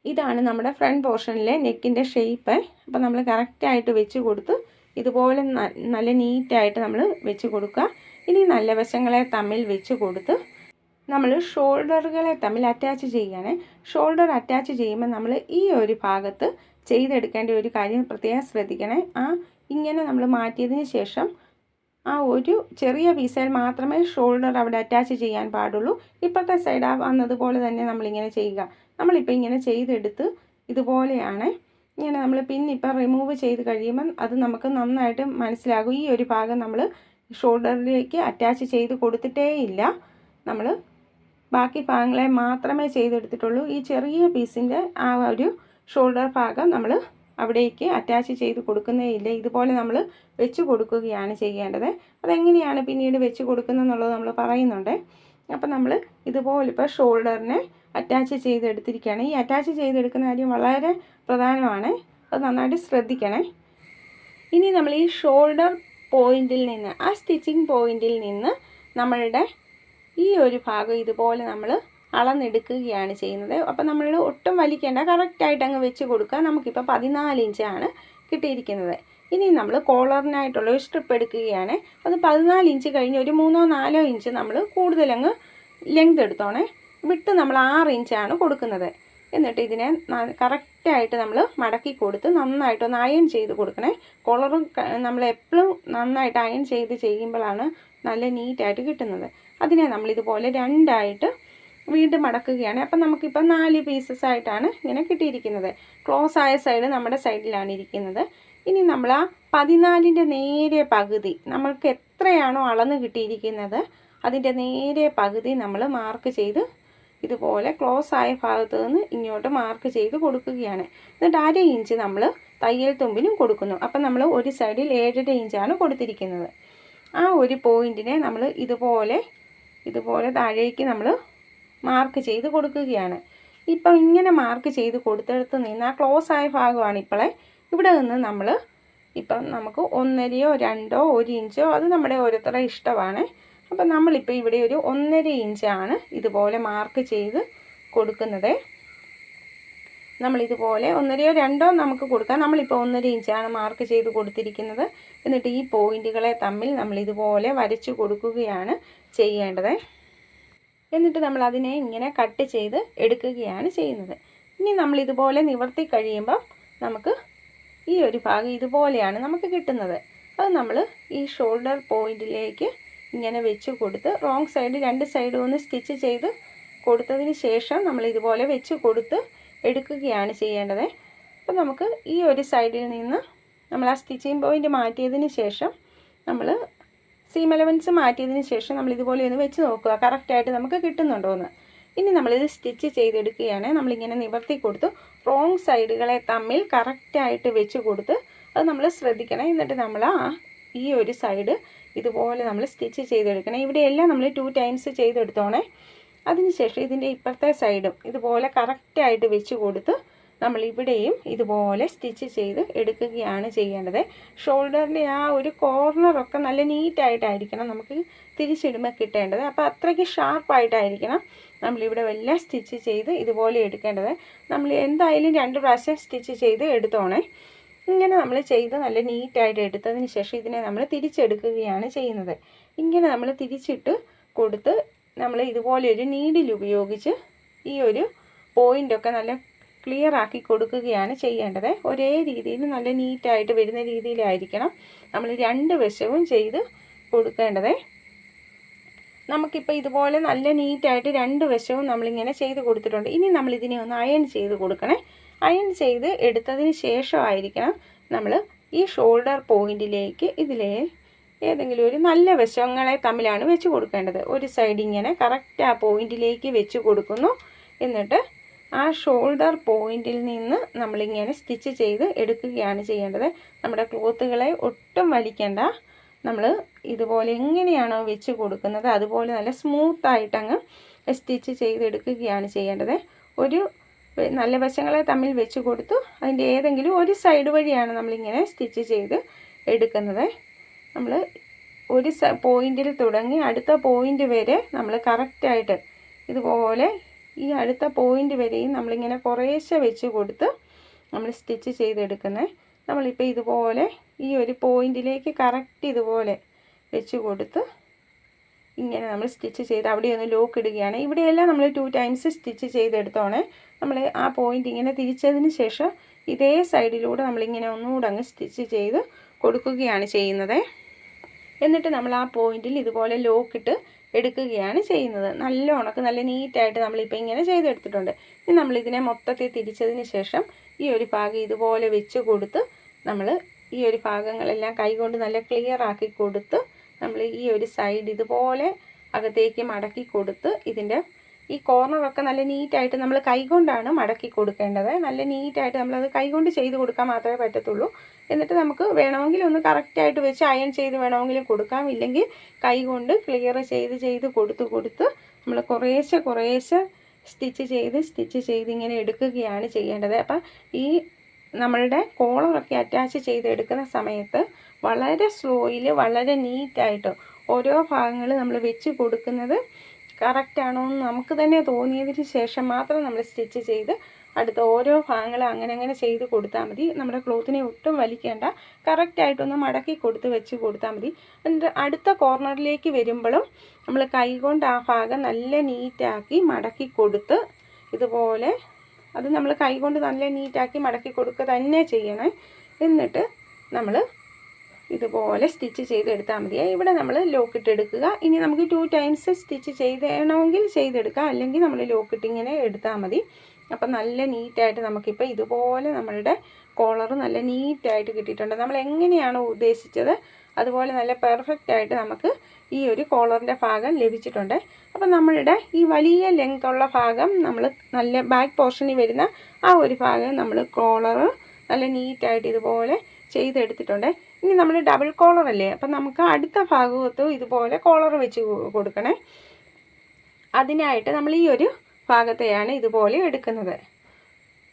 ഇതാണ് നമ്മുടെ ഫ്രണ്ട് പോർഷനിലെ നെക്കിന്റെ ഷേപ്പ്. അപ്പോൾ നമ്മൾ കറക്റ്റായിട്ട് വെച്ച് കൊടുത്ത് ഇതുപോലെ നല്ല നീറ്റായിട്ട് നമ്മൾ വെച്ച് കൊടുക്കുക. ഇനി നല്ല വശങ്ങളെ തമ്മിൽ വെച്ച് കൊടുത്ത് നമ്മൾ ഷോൾഡറുകളെ തമ്മിൽ അറ്റാച്ച് ചെയ്യുകയാണ്. ഷോൾഡർ അറ്റാച്ച് ചെയ്യുമ്പോൾ നമ്മൾ ഈ ഒരു ഭാഗത്ത് ചെയ്തെടുക്കേണ്ട ഒരു കാര്യം പ്രത്യേകം ശ്രദ്ധിക്കണേ. ആ ഇങ്ങനെ നമ്മൾ മാറ്റിയതിന് ശേഷം ആ ഒരു ചെറിയ പീസയിൽ മാത്രമേ ഷോൾഡർ അവിടെ അറ്റാച്ച് ചെയ്യാൻ പാടുള്ളൂ. ഇപ്പോഴത്തെ സൈഡ് വന്നതുപോലെ തന്നെ നമ്മളിങ്ങനെ ചെയ്യുക. നമ്മളിപ്പോൾ ഇങ്ങനെ ചെയ്തെടുത്ത് ഇതുപോലെയാണ് ഇങ്ങനെ നമ്മൾ പിന്നെ ഇപ്പം റിമൂവ് ചെയ്ത് കഴിയുമ്പം അത് നമുക്ക് നന്നായിട്ട് മനസ്സിലാകും. ഈ ഒരു ഭാഗം നമ്മൾ ഷോൾഡറിലേക്ക് അറ്റാച്ച് ചെയ്ത് കൊടുത്തിട്ടേ ഇല്ല. നമ്മൾ ബാക്കി ഭാഗങ്ങളെ മാത്രമേ ചെയ്തെടുത്തിട്ടുള്ളൂ. ഈ ചെറിയ പീസിന്റെ ആ ഒരു ഷോൾഡർ ഭാഗം നമ്മൾ അവിടേക്ക് അറ്റാച്ച് ചെയ്ത് കൊടുക്കുന്നേ ഇല്ല. ഇതുപോലെ നമ്മൾ വെച്ച് കൊടുക്കുകയാണ് ചെയ്യേണ്ടത്. അതെങ്ങനെയാണ് പിന്നീട് വെച്ച് കൊടുക്കുന്നത് എന്നുള്ളത് നമ്മൾ പറയുന്നുണ്ട്. അപ്പം നമ്മൾ ഇതുപോലെ ഇപ്പോൾ ഷോൾഡറിനെ അറ്റാച്ച് ചെയ്തെടുത്തിരിക്കുകയാണ്. ഈ അറ്റാച്ച് ചെയ്തെടുക്കുന്ന കാര്യം വളരെ പ്രധാനമാണ്. അത് നന്നായിട്ട് ശ്രദ്ധിക്കണേ. ഇനി നമ്മൾ ഈ ഷോൾഡർ പോയിന്റിൽ നിന്ന് ആ സ്റ്റിച്ചിങ് പോയിന്റിൽ നിന്ന് നമ്മളുടെ ഈ ഒരു ഭാഗം ഇതുപോലെ നമ്മൾ അളന്നെടുക്കുകയാണ് ചെയ്യുന്നത്. അപ്പം നമ്മൾ ഒട്ടും വലിക്കേണ്ട കറക്റ്റായിട്ട് അങ്ങ് വെച്ച് കൊടുക്കുക. നമുക്കിപ്പോൾ പതിനാല് ഇഞ്ചാണ് കിട്ടിയിരിക്കുന്നത്. ഇനി നമ്മൾ കോളറിനായിട്ടുള്ള ഒരു സ്ട്രിപ്പ് എടുക്കുകയാണ്. അത് പതിനാല് ഇഞ്ച് കഴിഞ്ഞ് ഒരു മൂന്നോ നാലോ ഇഞ്ച് നമ്മൾ കൂടുതലങ്ങ് ലെങ്ത് എടുത്തോണേ. വിട്ട് നമ്മൾ ആറ് ഇഞ്ചാണ് കൊടുക്കുന്നത്. എന്നിട്ട് ഇതിനെ കറക്റ്റായിട്ട് നമ്മൾ മടക്കി കൊടുത്ത് നന്നായിട്ടൊന്ന് അയൺ ചെയ്ത് കൊടുക്കണേ. കോളറും നമ്മൾ എപ്പോഴും നന്നായിട്ട് അയൺ ചെയ്ത് ചെയ്യുമ്പോഴാണ് നല്ല നീറ്റായിട്ട് കിട്ടുന്നത്. അതിനെ നമ്മളിതുപോലെ രണ്ടായിട്ട് വീണ്ടും മടക്കുകയാണ് അപ്പം നമുക്കിപ്പോൾ നാല് പീസസ് ആയിട്ടാണ് ഇങ്ങനെ കിട്ടിയിരിക്കുന്നത്. ക്ലോസ് ആയ സൈഡ് നമ്മുടെ സൈഡിലാണ് ഇരിക്കുന്നത്. ഇനി നമ്മൾ ആ പതിനാലിന്റെ നേരെ പകുതി നമ്മൾക്ക് എത്രയാണോ അളന്ന് കിട്ടിയിരിക്കുന്നത് അതിന്റെ നേരെ പകുതി നമ്മൾ മാർക്ക് ചെയ്ത് ഇതുപോലെ ക്ലോസ് ആയ ഭാഗത്ത് നിന്ന് ഇങ്ങോട്ട് മാർക്ക് ചെയ്ത് കൊടുക്കുകയാണ്. എന്നിട്ട് അര ഇഞ്ച് നമ്മൾ തയ്യൽ തുമ്പിനും കൊടുക്കുന്നു. അപ്പം നമ്മൾ ഒരു സൈഡിൽ ഏഴര ഇഞ്ചാണ് കൊടുത്തിരിക്കുന്നത്. ആ ഒരു പോയിന്റിനെ നമ്മൾ ഇതുപോലെ ഇതുപോലെ താഴേക്ക് നമ്മൾ മാർക്ക് ചെയ്ത് കൊടുക്കുകയാണ്. ഇപ്പം ഇങ്ങനെ മാർക്ക് ചെയ്ത് കൊടുത്തെടുത്ത് നിന്ന് ആ ക്ലോസ് ആയ ഭാഗമാണ് ഇപ്പോളെ. ഇവിടെ നിന്ന് നമ്മൾ ഇപ്പം നമുക്ക് ഒന്നരയോ രണ്ടോ ഒരു ഇഞ്ചോ അത് നമ്മുടെ ഓരോരുത്തരുടെ ഇഷ്ടമാണ്. അപ്പം നമ്മളിപ്പോൾ ഇവിടെ ഒരു ഒന്നര ഇഞ്ചാണ് ഇതുപോലെ മാർക്ക് ചെയ്ത് കൊടുക്കുന്നത്. നമ്മളിതുപോലെ ഒന്നരയോ രണ്ടോ നമുക്ക് കൊടുക്കാം. നമ്മളിപ്പോൾ ഒന്നര ഇഞ്ചാണ് മാർക്ക് ചെയ്ത് കൊടുത്തിരിക്കുന്നത്. എന്നിട്ട് ഈ പോയിന്റുകളെ തമ്മിൽ നമ്മളിതുപോലെ വരച്ചു കൊടുക്കുകയാണ് ചെയ്യേണ്ടത്. എന്നിട്ട് നമ്മൾ അതിനെ ഇങ്ങനെ കട്ട് ചെയ്ത് എടുക്കുകയാണ് ചെയ്യുന്നത്. ഇനി നമ്മൾ ഇതുപോലെ നിവർത്തി കഴിയുമ്പം നമുക്ക് ഈ ഒരു ഭാഗം ഇതുപോലെയാണ് നമുക്ക് കിട്ടുന്നത്. അത് നമ്മൾ ഈ ഷോൾഡർ പോയിന്റിലേക്ക് ഇങ്ങനെ വെച്ച് കൊടുത്ത് റോങ് സൈഡ് രണ്ട് സൈഡും ഒന്ന് സ്റ്റിച്ച് ചെയ്ത് കൊടുത്തതിന് ശേഷം നമ്മൾ ഇതുപോലെ വെച്ച് കൊടുത്ത് എടുക്കുകയാണ് ചെയ്യേണ്ടത്. അപ്പോൾ നമുക്ക് ഈ ഒരു സൈഡിൽ നിന്ന് നമ്മൾ ആ സ്റ്റിച്ചിങ് പോയിന്റ് മാറ്റിയതിന് ശേഷം നമ്മൾ സീം എലവൻസ് മാറ്റിയതിന് ശേഷം നമ്മൾ ഇതുപോലെ ഒന്ന് വെച്ച് നോക്കുക. കറക്റ്റായിട്ട് നമുക്ക് കിട്ടുന്നുണ്ടോ എന്ന്. ഇനി നമ്മളിത് സ്റ്റിച്ച് ചെയ്തെടുക്കുകയാണ്. നമ്മളിങ്ങനെ നിവർത്തി കൊടുത്ത്. റോങ് സൈഡുകളെ തമ്മിൽ കറക്റ്റായിട്ട് വെച്ച് കൊടുത്ത് അത് നമ്മൾ ശ്രദ്ധിക്കണം. എന്നിട്ട് നമ്മൾ ആ ഈ ഒരു സൈഡ് ഇതുപോലെ നമ്മൾ സ്റ്റിച്ച് ചെയ്തെടുക്കണം. ഇവിടെയെല്ലാം നമ്മൾ ടു ടൈംസ് ചെയ്തെടുത്തോണേ. അതിനുശേഷം ഇതിന്റെ ഇപ്പുറത്തെ സൈഡും ഇതുപോലെ കറക്റ്റായിട്ട് വെച്ച് കൊടുത്ത് നമ്മൾ ഇവിടെയും ഇതുപോലെ സ്റ്റിച്ച് ചെയ്ത് എടുക്കുകയാണ് ചെയ്യേണ്ടത്. ഷോൾഡറിന്റെ ആ ഒരു കോർണറൊക്കെ നല്ല നീറ്റായിട്ടായിരിക്കണം നമുക്ക് തിരിച്ചിടുമ്പോൾ കിട്ടേണ്ടത്. അപ്പോൾ അത്രയ്ക്ക് ഷാർപ്പായിട്ടായിരിക്കണം നമ്മളിവിടെ എല്ലാം സ്റ്റിച്ച് ചെയ്ത് ഇതുപോലെ എടുക്കേണ്ടത്. നമ്മൾ എന്തായാലും രണ്ട് പ്രാവശ്യം സ്റ്റിച്ച് ചെയ്ത് എടുത്തോണേ. ഇങ്ങനെ നമ്മൾ ചെയ്ത് നല്ല നീറ്റായിട്ട് എടുത്തതിന് ശേഷം ഇതിനെ നമ്മൾ തിരിച്ചെടുക്കുകയാണ് ചെയ്യുന്നത്. ഇങ്ങനെ നമ്മൾ തിരിച്ചിട്ട് കൊടുത്ത് നമ്മൾ ഇതുപോലെ ഒരു നീഡിൽ ഉപയോഗിച്ച് ഈ ഒരു പോയിന്റൊക്കെ നല്ല ക്ലിയർ ആക്കി കൊടുക്കുകയാണ് ചെയ്യേണ്ടത്. ഒരേ രീതിയിൽ നല്ല നീറ്റായിട്ട് വരുന്ന രീതിയിലായിരിക്കണം നമ്മൾ രണ്ട് വശവും ചെയ്ത് കൊടുക്കേണ്ടത്. നമുക്കിപ്പോൾ ഇതുപോലെ നല്ല നീറ്റായിട്ട് രണ്ട് വശവും നമ്മളിങ്ങനെ ചെയ്ത് കൊടുത്തിട്ടുണ്ട്. ഇനി നമ്മൾ ഇതിനെ ഒന്ന് അയൺ ചെയ്ത് കൊടുക്കണേ. അയൺ ചെയ്ത് എടുത്തതിന് ശേഷമായിരിക്കണം നമ്മൾ ഈ ഷോൾഡർ പോയിന്റിലേക്ക് ഇതിലെ ഏതെങ്കിലും ഒരു നല്ല വശങ്ങളെ തമ്മിലാണ് വെച്ച് കൊടുക്കേണ്ടത്. ഒരു സൈഡ് ഇങ്ങനെ കറക്റ്റ് ആ പോയിന്റിലേക്ക് വെച്ച് കൊടുക്കുന്നു. എന്നിട്ട് ആ ഷോൾഡർ പോയിന്റിൽ നിന്ന് നമ്മളിങ്ങനെ സ്റ്റിച്ച് ചെയ്ത് എടുക്കുകയാണ് ചെയ്യേണ്ടത്. നമ്മുടെ ക്ലോത്തുകളെ ഒട്ടും വലിക്കേണ്ട. നമ്മൾ ഇതുപോലെ എങ്ങനെയാണോ വെച്ച് കൊടുക്കുന്നത് അതുപോലെ നല്ല സ്മൂത്തായിട്ടങ്ങ് സ്റ്റിച്ച് ചെയ്തെടുക്കുകയാണ് ചെയ്യേണ്ടത്. ഒരു നല്ല വശങ്ങളെ തമ്മിൽ വെച്ച് കൊടുത്തു അതിന്റെ ഏതെങ്കിലും ഒരു സൈഡ് വഴിയാണ് നമ്മളിങ്ങനെ സ്റ്റിച്ച് ചെയ്ത് എടുക്കുന്നത്. നമ്മൾ ഒരു പോയിന്റിൽ തുടങ്ങി അടുത്ത പോയിന്റ് വരെ നമ്മൾ കറക്റ്റായിട്ട് ഇതുപോലെ ഈ അടുത്ത പോയിന്റ് വരെയും നമ്മളിങ്ങനെ കുറേശ്ശെ വെച്ച് കൊടുത്ത് നമ്മൾ സ്റ്റിച്ച് ചെയ്തെടുക്കുന്നത് നമ്മളിപ്പോൾ ഇതുപോലെ ഈ ഒരു പോയിന്റിലേക്ക് കറക്റ്റ് ഇതുപോലെ വെച്ച് കൊടുത്ത് ഇങ്ങനെ നമ്മൾ സ്റ്റിച്ച് ചെയ്ത് അവിടെയൊന്ന് ലോക്ക് ഇടുകയാണ്. ഇവിടെയെല്ലാം നമ്മൾ ടു ടൈംസ് സ്റ്റിച്ച് ചെയ്തെടുത്തോണേ. നമ്മൾ ആ പോയിന്റ് ഇങ്ങനെ തിരിച്ചതിന് ശേഷം ഇതേ സൈഡിലൂടെ നമ്മളിങ്ങനെ ഒന്നുകൂടെ അങ്ങ് സ്റ്റിച്ച് ചെയ്ത് കൊടുക്കുകയാണ് ചെയ്യുന്നത്. എന്നിട്ട് നമ്മൾ ആ പോയിന്റിൽ ഇതുപോലെ ലോക്കിട്ട് എടുക്കുകയാണ് ചെയ്യുന്നത്. നല്ല ഉണക്ക് നല്ല നീറ്റായിട്ട് നമ്മളിപ്പോൾ ഇങ്ങനെ ചെയ്തെടുത്തിട്ടുണ്ട്. ഇനി നമ്മളിതിനെ മൊത്തത്തിൽ തിരിച്ചതിന് ശേഷം ഈ ഒരു ഭാഗം ഇതുപോലെ വെച്ച് കൊടുത്ത് നമ്മൾ ഈ ഒരു ഭാഗങ്ങളെല്ലാം കൈകൊണ്ട് നല്ല ക്ലിയർ ആക്കി കൊടുത്ത് നമ്മൾ ഈ ഒരു സൈഡ് ഇതുപോലെ അകത്തേക്ക് മടക്കി കൊടുത്ത് ഇതിന്റെ ഈ കോർണറൊക്കെ നല്ല നീറ്റായിട്ട് നമ്മൾ കൈകൊണ്ടാണ് മടക്കി കൊടുക്കേണ്ടത്. നല്ല നീറ്റായിട്ട് നമ്മളത് കൈകൊണ്ട് ചെയ്ത് കൊടുക്കാൻ മാത്രമേ പറ്റത്തുള്ളൂ. എന്നിട്ട് നമുക്ക് വേണമെങ്കിൽ ഒന്ന് കറക്റ്റായിട്ട് വെച്ച് അയൺ ചെയ്ത് വേണമെങ്കിലും കൊടുക്കാം. ഇല്ലെങ്കിൽ കൈകൊണ്ട് ക്ലിയർ ചെയ്ത് ചെയ്ത് കൊടുത്ത് കൊടുത്ത് നമ്മൾ കുറേശ്ശെ കുറേശ്ശെ സ്റ്റിച്ച് ചെയ്ത് സ്റ്റിച്ച് ചെയ്ത് ഇങ്ങനെ എടുക്കുകയാണ് ചെയ്യേണ്ടത്. അപ്പം ഈ നമ്മളുടെ കോളറൊക്കെ അറ്റാച്ച് ചെയ്ത് എടുക്കുന്ന സമയത്ത് വളരെ സ്ലോയിൽ വളരെ നീറ്റായിട്ട് ഓരോ ഭാഗങ്ങൾ നമ്മൾ വെച്ച് കൊടുക്കുന്നത് കറക്റ്റാണോ എന്ന് നമുക്ക് തന്നെ തോന്നിയതിന് ശേഷം മാത്രം നമ്മൾ സ്റ്റിച്ച് ചെയ്ത് അടുത്ത ഓരോ ഭാഗങ്ങൾ അങ്ങനെ അങ്ങനെ ചെയ്ത് കൊടുത്താൽ മതി. നമ്മുടെ ക്ലോത്തിനെ ഒട്ടും വലിക്കേണ്ട. കറക്റ്റായിട്ടൊന്ന് മടക്കി കൊടുത്ത് വെച്ച് കൊടുത്താൽ മതി. എന്നിട്ട് അടുത്ത കോർണറിലേക്ക് വരുമ്പോഴും നമ്മൾ കൈകൊണ്ട് ആ ഭാഗം നല്ല നീറ്റാക്കി മടക്കി കൊടുത്ത് ഇതുപോലെ അത് നമ്മൾ കൈകൊണ്ട് നല്ല നീറ്റാക്കി മടക്കി കൊടുക്കുക തന്നെ ചെയ്യണേ. എന്നിട്ട് നമ്മൾ ഇതുപോലെ സ്റ്റിച്ച് ചെയ്തെടുത്താൽ മതി. ഇവിടെ നമ്മൾ ലോക്കിട്ട് എടുക്കുക. ഇനി നമുക്ക് ടു ടൈംസ് സ്റ്റിച്ച് ചെയ്തണമെങ്കിൽ ചെയ്തെടുക്കാം. അല്ലെങ്കിൽ നമ്മൾ ലോക്കിട്ടിങ്ങനെ എടുത്താൽ മതി. അപ്പം നല്ല നീറ്റായിട്ട് നമുക്കിപ്പോൾ ഇതുപോലെ നമ്മളുടെ കോളർ നല്ല നീറ്റായിട്ട് കിട്ടിയിട്ടുണ്ട്. നമ്മൾ എങ്ങനെയാണോ ഉദ്ദേശിച്ചത്? അതുപോലെ നല്ല പെർഫെക്റ്റ് ആയിട്ട് നമുക്ക് ഈ ഒരു കോളറിന്റെ ഭാഗം ലഭിച്ചിട്ടുണ്ട്. അപ്പം നമ്മളുടെ ഈ വലിയ ലെങ്ത് ഉള്ള ഭാഗം നമ്മൾ നല്ല ബാക്ക് പോർഷനിൽ വരുന്ന ആ ഒരു ഭാഗം നമ്മൾ കോളർ നല്ല നീറ്റായിട്ട് ഇതുപോലെ ചെയ്തെടുത്തിട്ടുണ്ട്. ഇനി നമ്മൾ ഡബിൾ കോളർ അല്ലേ? അപ്പം നമുക്ക് അടുത്ത ഭാഗത്തും ഇതുപോലെ കോളർ വെച്ച് കൊടുക്കണേ. അതിനായിട്ട് നമ്മൾ ഈ ഒരു ഭാഗത്തെയാണ് ഇതുപോലെ എടുക്കുന്നത്.